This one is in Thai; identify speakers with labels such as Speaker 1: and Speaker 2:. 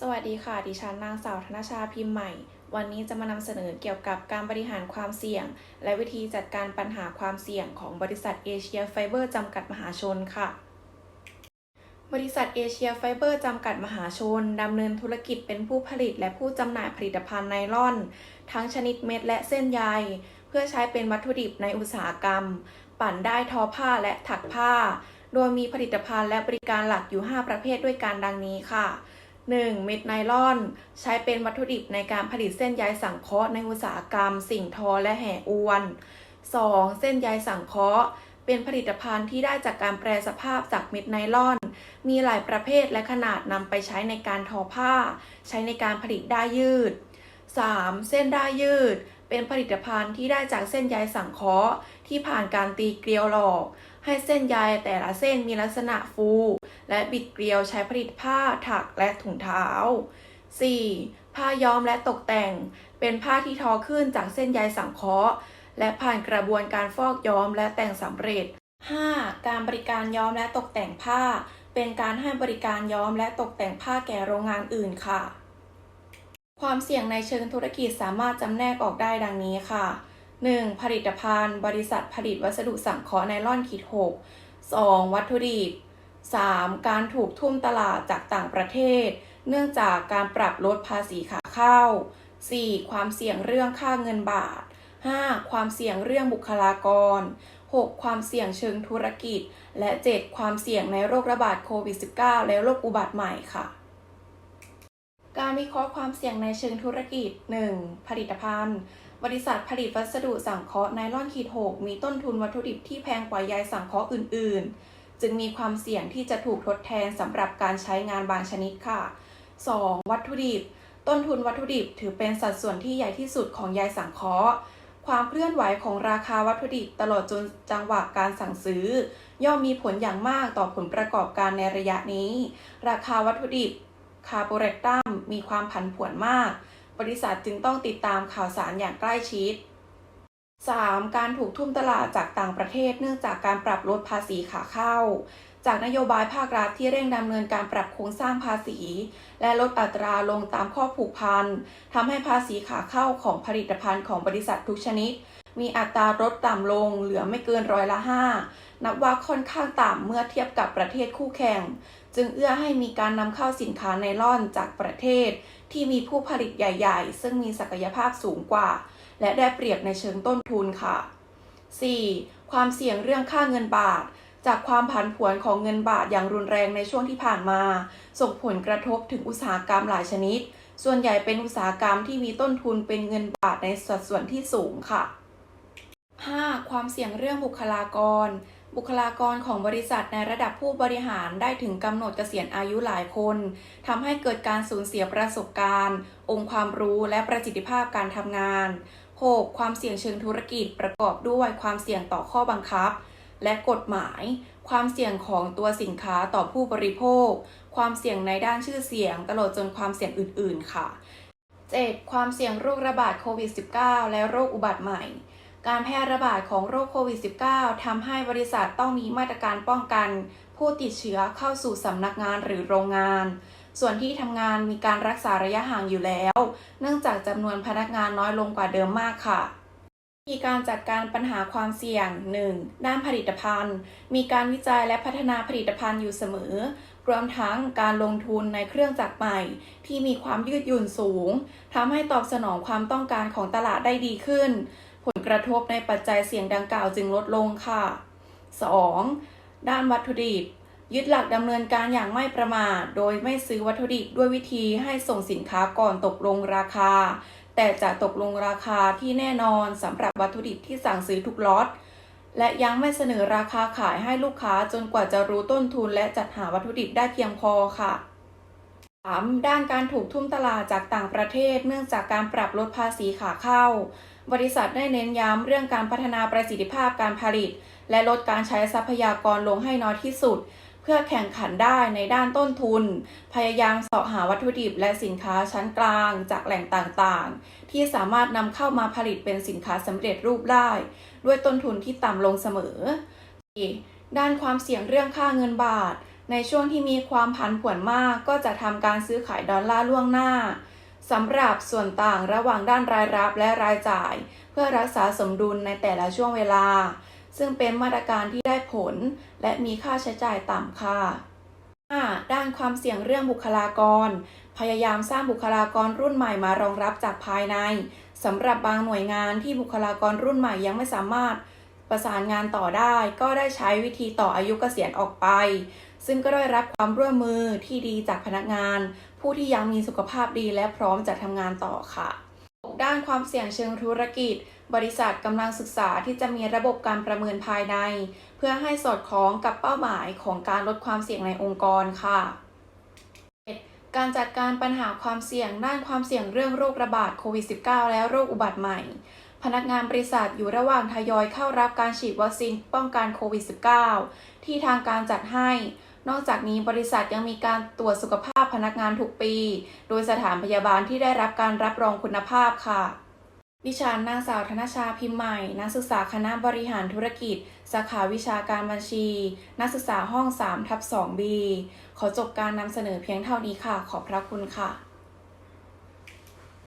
Speaker 1: สวัสดีค่ะ ดิฉันนางสาวธนชาพิมพ์ใหม่ วันนี้จะมานำเสนอเกี่ยวกับการบริหารความเสี่ยง และวิธีจัดการปัญหาความเสี่ยงของบริษัทเอเชียไฟเบอร์จำกัดมหาชนค่ะ บริษัทเอเชียไฟเบอร์จำกัดมหาชนดำเนินธุรกิจเป็นผู้ผลิตและผู้จำหน่ายผลิตภัณฑ์ไนลอน ทั้งชนิดเม็ดและเส้นใย เพื่อใช้เป็นวัตถุดิบในอุตสาหกรรม ปั่นได้ทอผ้าและถักผ้า โดยมีผลิตภัณฑ์และบริการหลักอยู่ 5 ประเภทด้วยกันดังนี้ค่ะ 1. เม็ดไนลอน ใช้เป็นวัตถุดิบในการผลิตเส้นใยสังเคราะห์ในอุตสาหกรรม สิ่งทอและแห่อวน 2. เส้นใยสังเคราะห์ เป็นผลิตภัณฑ์ที่ได้จากการแปรสภาพจากเม็ดไนลอน มีหลายประเภทและขนาดนำไปใช้ในการทอผ้า ใช้ในการผลิตได้ายืด 3. เส้นได้ายยืด เป็นผลิตภัณฑ์ที่ได้จากเส้นใยสังเคราะห์ ที่ผ่านการตีเกลียวหลอก ให้เส้นใยแต่ละเส้นมีลักษณะฟู และบิดเกลียวใช้ผลิตผ้าถักและถุงเท้า 4. ผ้าย้อมและตกแต่ง เป็นผ้าที่ทอขึ้นจากเส้นใยสังเคราะห์ และผ่านกระบวนการฟอกย้อมและแต่งสำเร็จ 5. การบริการย้อมและตกแต่งผ้า เป็นการให้บริการย้อมและตกแต่งผ้าแก่โรงงานอื่นค่ะ ความเสี่ยงในเชิงธุรกิจสามารถจำแนกออกได้ดังนี้ค่ะ 1. ผลิตภัณฑ์ บริษัทผลิตวัสดุสังเคราะห์ไนลอนขีด6 2. วัตถุดิบ 3. การถูกทุ่มตลาดจากต่างประเทศ เนื่องจากการปรับลดภาษีขาเข้า 4. ความเสี่ยงเรื่องค่าเงินบาท 5. ความเสี่ยงเรื่องบุคลากร 6. ความเสี่ยงเชิงธุรกิจ และ 7. ความเสี่ยงในโรคระบาดโควิด -19 และโรคอุบัติใหม่ค่ะ การวิเคราะห์ความเสี่ยงในเชิงธุรกิจ 1. ผลิตภัณฑ์ บริษัทผลิตวัสดุสังเคราะห์ไนลอนขีด6มีต้นทุนวัตถุดิบที่แพงกว่าใยสังเคราะห์อื่น ๆ จึงมีความเสี่ยงที่จะถูกทดแทนสำหรับการใช้งานบางชนิดค่ะ 2. วัตถุดิบ ต้นทุนวัตถุดิบถือเป็นสัดส่วนที่ใหญ่ที่สุดของใยสังเคราะห์ความเคลื่อนไหวของราคาวัตถุดิบตลอดจนจังหวะการสั่งซื้อ ย่อมมีผลอย่างมากต่อผลประกอบการในระยะนี้ ราคาวัตถุดิบ คาร์โบเรตตัมมีความผันผวนมาก บริษัทจึงต้องติดตามข่าวสารอย่างใกล้ชิด 3. การถูกทุ่มตลาดจากต่างประเทศ เนื่องจากการปรับลดภาษีขาเข้า จากนโยบายภาครัฐที่เร่งดำเนินการปรับโครงสร้างภาษี และลดอัตราลงตามข้อผูกพันทำให้ภาษีขาเข้าของผลิตภัณฑ์ของบริษัททุกชนิด มีอัตราลดต่ำลงเหลือไม่เกินร้อยละ5นับว่าค่อนข้างต่ำเมื่อเทียบกับประเทศคู่แข่ง จึงเอื้อให้มีการนำเข้าสินค้าไนลอนจากประเทศ ที่มีผู้ผลิตใหญ่ ๆ ซึ่งมีศักยภาพสูงกว่า และได้เปรียบในเชิงต้นทุนค่ะ 4. ความเสี่ยงเรื่องค่าเงินบาท จากความผันผวนของเงินบาทอย่างรุนแรงในช่วงที่ผ่านมา ส่งผลกระทบถึงอุตสาหกรรมหลายชนิด ส่วนใหญ่เป็นอุตสาหกรรมที่มีต้นทุนเป็นเงินบาทในสัดส่วนที่สูงค่ะ 5. ความเสี่ยงเรื่องบุคลากร บุคลากรของบริษัทในระดับผู้บริหารได้ถึงกำหนดเกษียณอายุหลายคนทำให้เกิดการสูญเสียประสบการณ์ องค์ความรู้และประสิทธิภาพการทำงาน 6. ความเสี่ยงเชิงธุรกิจประกอบด้วยความเสี่ยงต่อข้อบังคับ และกฎหมาย ความเสี่ยงของตัวสินค้าต่อผู้บริโภค ความเสี่ยงในด้านชื่อเสียง ตลอดจนความเสี่ยงอื่น ๆ ค่ะ 7. ความเสี่ยงโรคระบาดโควิด -19 และโรคอุบัติใหม่ การแพร่ระบาดของโรคโควิด -19 ทำให้บริษัทต้องมีมาตรการป้องกัน ผู้ติดเชื้อเข้าสู่สำนักงานหรือโรงงาน ส่วนที่ทำงานมีการรักษาระยะห่างอยู่แล้ว เนื่องจากจำนวนพนักงานน้อยลงกว่าเดิมมากค่ะมีการจัดการปัญหาความเสี่ยง 1. ด้านผลิตภัณฑ์ มีการวิจัยและพัฒนาผลิตภัณฑ์อยู่เสมอ รวมทั้งการลงทุนในเครื่องจักรใหม่ ที่มีความยืดหยุ่นสูงทำให้ตอบสนองความต้องการของตลาดได้ดีขึ้น กระทบในปัจจัยเสี่ยงดังกล่าวจึงลดลงค่ะ 2. ด้านวัตถุดิบ ยึดหลักดำเนินการอย่างไม่ประมาท โดยไม่ซื้อวัตถุดิบด้วยวิธีให้ส่งสินค้าก่อนตกลงราคา แต่จะตกลงราคาที่แน่นอนสำหรับวัตถุดิบที่สั่งซื้อทุกล็อตและยังไม่เสนอราคาขายให้ลูกค้าจนกว่าจะรู้ต้นทุนและจัดหาวัตถุดิบได้เพียงพอค่ะ 3. ด้านการถูกทุ่มตลาดจากต่างประเทศ เนื่องจากการปรับลดภาษีขาเข้า บริษัทได้เน้นย้ำเรื่องการพัฒนาประสิทธิภาพการผลิต และลดการใช้ทรัพยากรลงให้น้อยที่สุด เพื่อแข่งขันได้ในด้านต้นทุน พยายามเสาะหาวัตถุดิบและสินค้าชั้นกลางจากแหล่งต่างๆ ที่สามารถนำเข้ามาผลิตเป็นสินค้าสำเร็จรูปได้ ด้วยต้นทุนที่ต่ำลงเสมอ ด้านความเสี่ยงเรื่องค่าเงินบาท ในช่วงที่มีความผันผวนมากก็จะทำการซื้อขายดอลลาร์ล่วงหน้าสำหรับส่วนต่างระหว่างด้านรายรับและรายจ่าย เพื่อรักษาสมดุลในแต่ละช่วงเวลา ซึ่งเป็นมาตรการที่ได้ผล และมีค่าใช้จ่ายต่ำค่ะ 5. ด้านความเสี่ยงเรื่องบุคลากร พยายามสร้างบุคลากรรุ่นใหม่มารองรับจากภายในสำหรับบางหน่วยงานที่บุคลากรรุ่นใหม่ยังไม่สามารถประสานงานต่อได้ ก็ได้ใช้วิธีต่ออายุเกษียณออกไป ซึ่งก็ได้รับความร่วมมือที่ดีจากพนักงาน ผู้ที่ยังมีสุขภาพดีและพร้อมจะทำงานต่อค่ะ ด้านความเสี่ยงเชิงธุรกิจ บริษัทกำลังศึกษาที่จะมีระบบการประเมินภายใน เพื่อให้สอดคล้องกับเป้าหมายของการลดความเสี่ยงในองค์กรค่ะการจัดการปัญหาความเสี่ยงด้านความเสี่ยงเรื่องโรคระบาดโควิด -19 และโรคอุบัติใหม่ พนักงานบริษัทอยู่ระหว่างทยอยเข้ารับการฉีดวัคซีนป้องกันโควิด -19 ที่ทางการจัดให้ นอกจากนี้บริษัทยังมีการตรวจสุขภาพพนักงานทุกปี โดยสถานพยาบาลที่ได้รับการรับรองคุณภาพค่ะ ดิฉันนางสาวธนชาพิมพ์ใหม่ นักศึกษาคณะบริหารธุรกิจ สาขาวิชาการบัญชี นักศึกษาห้อง3ทับ 2 B ขอจบการนำเสนอเพียงเท่านี้ค่ะ ขอบพระคุณค่ะ